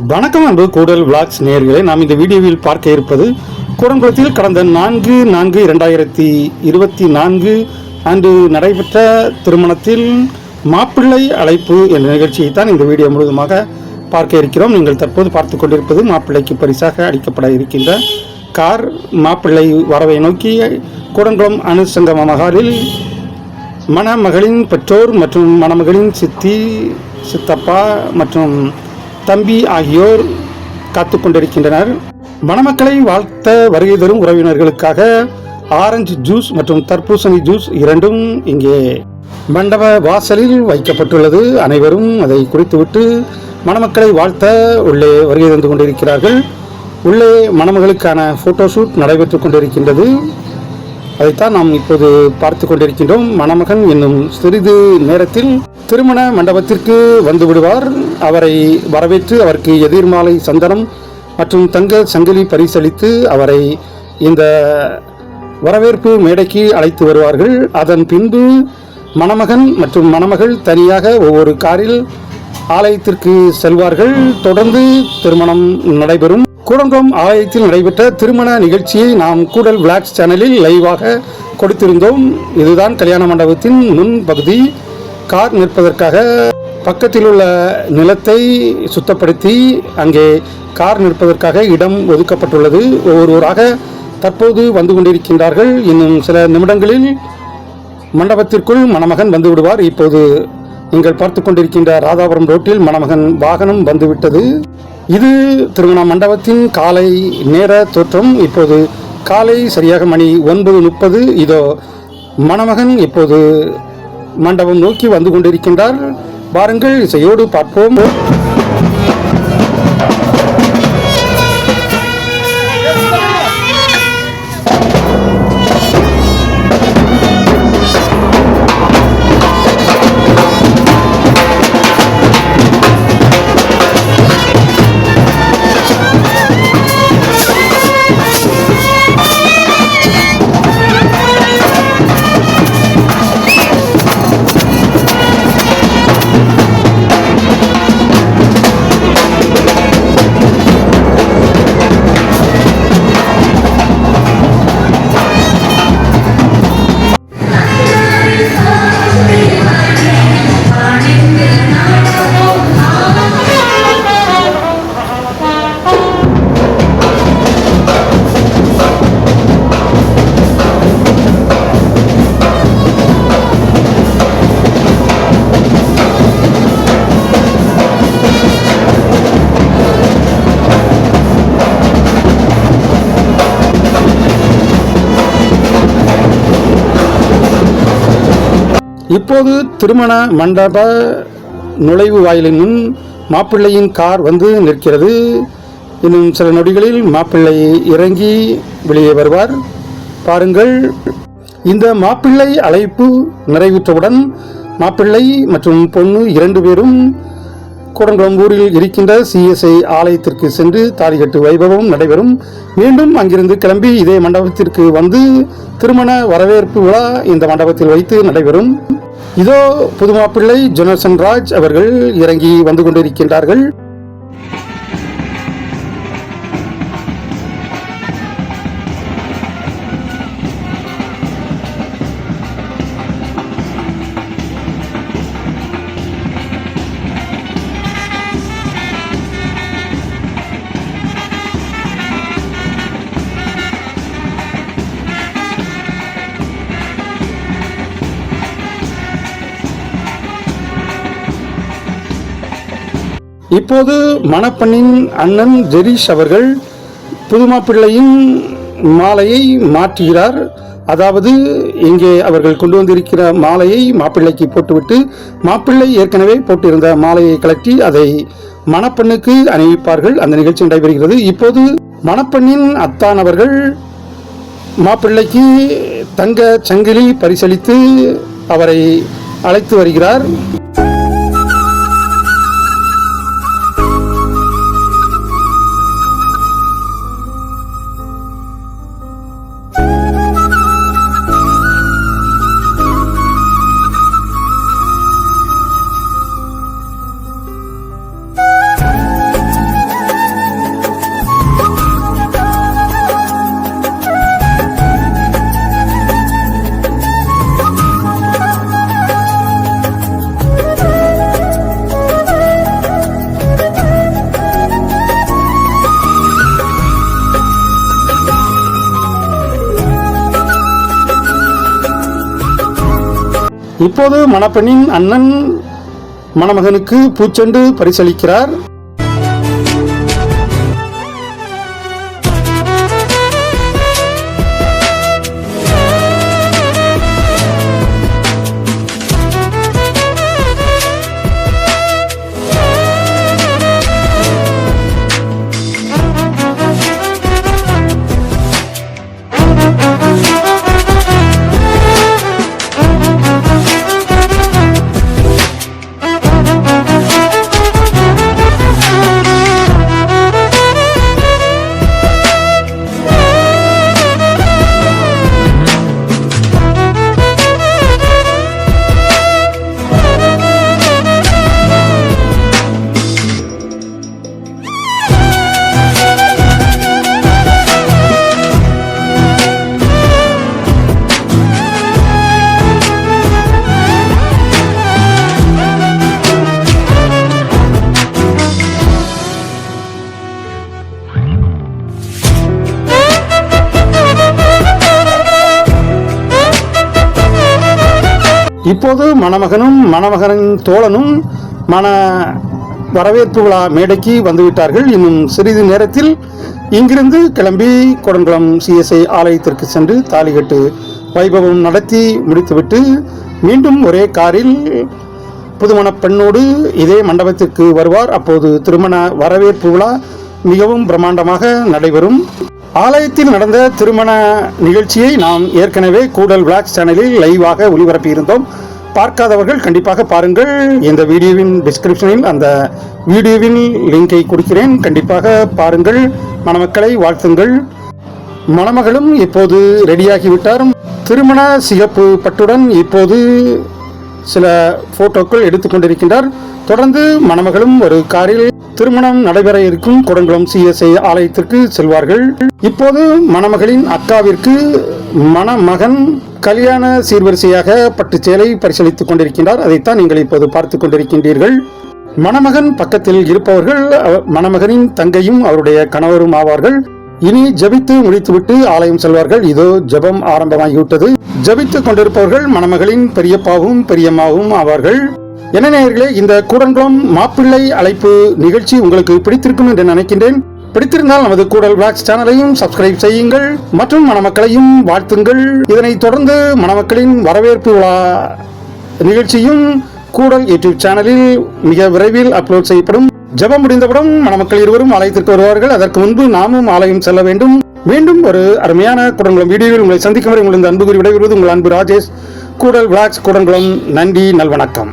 வணக்கம் அன்பு கூடல் விளாக்ஸ் நேர்களை நாம் இந்த வீடியோவில் பார்க்க இருப்பது கூடங்குளத்தில் கடந்த நான்கு நான்கு இரண்டாயிரத்தி இருபத்தி நான்கு அன்று நடைபெற்ற திருமணத்தில் மாப்பிள்ளை அழைப்பு என்ற நிகழ்ச்சியை தான் இந்த வீடியோ முழுவதுமாக பார்க்க இருக்கிறோம். நீங்கள் தற்போது பார்த்து கொண்டிருப்பது மாப்பிள்ளைக்கு பரிசாக அளிக்கப்பட இருக்கின்ற கார். மாப்பிள்ளை வரவை நோக்கி கூடங்குளம் அணுசங்கம மகாலில் மணமகளின் பெற்றோர் மற்றும் மணமகளின் சித்தி சித்தப்பா மற்றும் தம்பி ஆகியோர் காத்து கொண்டிருக்கின்றனர். மணமக்களை வாழ்த்த வருகை தரும் உறவினர்களுக்காக ஆரஞ்சு ஜூஸ் மற்றும் தர்பூசணி ஜூஸ் இரண்டும் இங்கே மண்டப வாசலில் வைக்கப்பட்டுள்ளது. அனைவரும் அதை குறித்துவிட்டு மணமக்களை வாழ்த்த உள்ளே வருகை தந்து கொண்டிருக்கிறார்கள். உள்ளே மணமகளுக்கான ஃபோட்டோஷூட் நடைபெற்றுக் கொண்டிருக்கின்றது. அதைத்தான் நாம் இப்போது பார்த்து கொண்டிருக்கின்றோம். மணமகன் என்னும் சிறிது நேரத்தில் திருமண மண்டபத்திற்கு வந்து விடுவார். அவரை வரவேற்று அவருக்கு எதிர்மாலை சந்தனம் மற்றும் தங்க சங்கிலி பரிசளித்து அவரை இந்த வரவேற்பு மேடைக்கு அழைத்து வருவார்கள். அதன் பின்பு மணமகன் மற்றும் மணமகள் தனியாக ஒவ்வொரு காரில் ஆலயத்திற்கு செல்வார்கள். தொடர்ந்து திருமணம் நடைபெறும். கூடங்குளம் ஆலயத்தில் நடைபெற்ற திருமண நிகழ்ச்சியை நாம் கூடல் விளாக்ஸ் சேனலில் லைவாக கொடுத்திருந்தோம். இதுதான் கல்யாண மண்டபத்தின் முன் பகுதி. கார் நிற்பதற்காக பக்கத்தில் உள்ள நிலத்தை சுத்தப்படுத்தி அங்கே கார் நிற்பதற்காக இடம் ஒதுக்கப்பட்டுள்ளது. ஒவ்வொருவராக தற்போது வந்து கொண்டிருக்கின்றார்கள். இன்னும் சில நிமிடங்களில் மண்டபத்திற்குள் மணமகன் வந்து விடுவார். இப்போது நீங்கள் பார்த்து கொண்டிருக்கின்ற ராதாபுரம் ரோட்டில் மணமகன் வாகனம் வந்துவிட்டது இது திருமண மண்டபத்தின் காலை நேர தோற்றம். இப்போது காலை சரியாக மணி ஒன்பது முப்பது. இதோ மணமகன் இப்போது மண்டபம் நோக்கி வந்து கொண்டிருக்கின்றார். வாருங்கள் இசையோடு பார்ப்போம். இப்போது திருமண மண்டப நுழைவு வாயிலின் முன் மாப்பிள்ளையின் கார் வந்து நிற்கிறது. இன்னும் சில நொடிகளில் மாப்பிள்ளை இறங்கி வெளியே வருவார். பாருங்கள் இந்த மாப்பிள்ளை அழைப்பு நிறைவுற்றவுடன் மாப்பிள்ளை மற்றும் பொண்ணு இரண்டு பேரும் கூடங்குளம்பூரில் இருக்கின்ற சிஎஸ்ஐ ஆலயத்திற்கு சென்று தாலிகட்டு வைபவம் நடைபெறும். மீண்டும் அங்கிருந்து கிளம்பி இதே மண்டபத்திற்கு வந்து திருமண வரவேற்பு விழா இந்த மண்டபத்தில் வைத்து நடைபெறும். இதோ புது மாப்பிள்ளை ஜொனசன் ராஜ் அவர்கள் இறங்கி வந்து கொண்டிருக்கின்றார்கள். இப்போது மணப்பெண்ணின் அண்ணன் ஜெரீஷ் அவர்கள் புதுமாப்பிள்ளையின் மாலையை மாற்றுகிறார். அதாவது இங்கே அவர்கள் கொண்டு வந்திருக்கிற மாலையை மாப்பிள்ளைக்கு போட்டுவிட்டு மாப்பிள்ளை ஏற்கனவே போட்டிருந்த மாலையை கலட்டி அதை மணப்பெண்ணுக்கு அணிவிப்பார்கள். அந்த நிகழ்ச்சி நடைபெறுகிறது. இப்போது மணப்பெண்ணின் அத்தான் அவர்கள் மாப்பிள்ளைக்கு தங்க சங்கிலி பரிசளித்து அவரை அழைத்து வருகிறார். இப்போது மணப்பெண்ணின் அண்ணன் மணமகனுக்கு பூச்செண்டு பரிசளிக்கிறார். இப்போது மணமகனும் மணமகனின் தோழனும் மன வரவேற்பு விழா மேடைக்கு வந்துவிட்டார்கள். இன்னும் சிறிது நேரத்தில் இங்கிருந்து கிளம்பி கொடங்குளம் சிஎஸ்ஐ ஆலயத்திற்கு சென்று தாலிகட்டு வைபவம் நடத்தி முடித்துவிட்டு மீண்டும் ஒரே காரில் புதுமண பெண்ணோடு இதே மண்டபத்திற்கு வருவார். அப்போது திருமண வரவேற்பு விழா மிகவும் பிரம்மாண்டமாக நடைபெறும். ஆலயத்தில் நடந்த திருமண நிகழ்ச்சியை நாம் ஏற்கனவே கூடல் விளாக்ஸ் சேனலில் லைவாக ஒளிபரப்பியிருந்தோம். பார்க்காதவர்கள் கண்டிப்பாக பாருங்கள். இந்த வீடியோவின் டிஸ்கிரிப்ஷனில் அந்த வீடியோவின் லிங்கை கொடுக்கிறேன். கண்டிப்பாக பாருங்கள். மணமக்களை வாழ்த்துங்கள். மணமகளும் இப்போது ரெடியாகிவிட்டார் திருமண சிகப்பு பட்டுடன் இப்போது சில போட்டோக்கள் எடுத்துக்கொண்டிருக்கின்றார் தொடர்ந்து மணமகளும் ஒரு காரில் திருமணம் நடைபெற இருக்கும் குடங்குளம் சிஎஸ்ஐ ஆலயத்திற்கு செல்வார்கள். இப்போது மணமகளின் அக்காவிற்கு மணமகன் கல்யாண சீர்வரிசையாக பட்டு சேலை பரிசீலித்துக் கொண்டிருக்கின்றார். அதைத்தான் நீங்கள் இப்போது பார்த்துக் கொண்டிருக்கின்றீர்கள். மணமகன் பக்கத்தில் இருப்பவர்கள் மணமகனின் தங்கையும் அவருடைய கணவரும் ஆவார்கள். இனி ஜபித்து முடித்துவிட்டு ஆலயம் செல்வார்கள். இதோ ஜெபம் ஆரம்பமாகிவிட்டது. ஜபித்துக் கொண்டிருப்பவர்கள் மணமகளின் பெரியப்பாவும் பெரியம்மாவும் ஆவார்கள். என்ன நேயர்களே இந்த கூடன்குளம் மாப்பிள்ளை அழைப்பு நிகழ்ச்சி உங்களுக்கு பிடித்திருக்கும் என்று நினைக்கின்றேன். பிடித்திருந்தால் நமது கூடல் பிளாக்ஸ் சேனலையும் சப்ஸ்கிரைப் செய்யுங்கள். மற்றும் மணமக்களையும் வாழ்த்துங்கள். இதனைத் தொடர்ந்து மணமக்களின் வரவேற்பு விழா நிகழ்ச்சியும் கூடல் யூடியூப் சேனலில் மிக விரைவில் அப்லோட் செய்யப்படும். ஜபம் முடிந்தவுடன் மணமக்கள் இருவரும் ஆலயத்திற்கு வருவார்கள். அதற்கு முன்பு நாமும் ஆலயம் செல்ல வேண்டும். மீண்டும் ஒரு அருமையான குடங்குளம் வீடியோவில் உங்களை சந்திக்கும் வரை உங்கள் இந்த அன்பு கூறி விடைபெறுவது உங்கள் அன்பு ராஜேஷ். கூடல் விளாக்ஸ் குடங்குளம் நன்றி நல்வணக்கம்.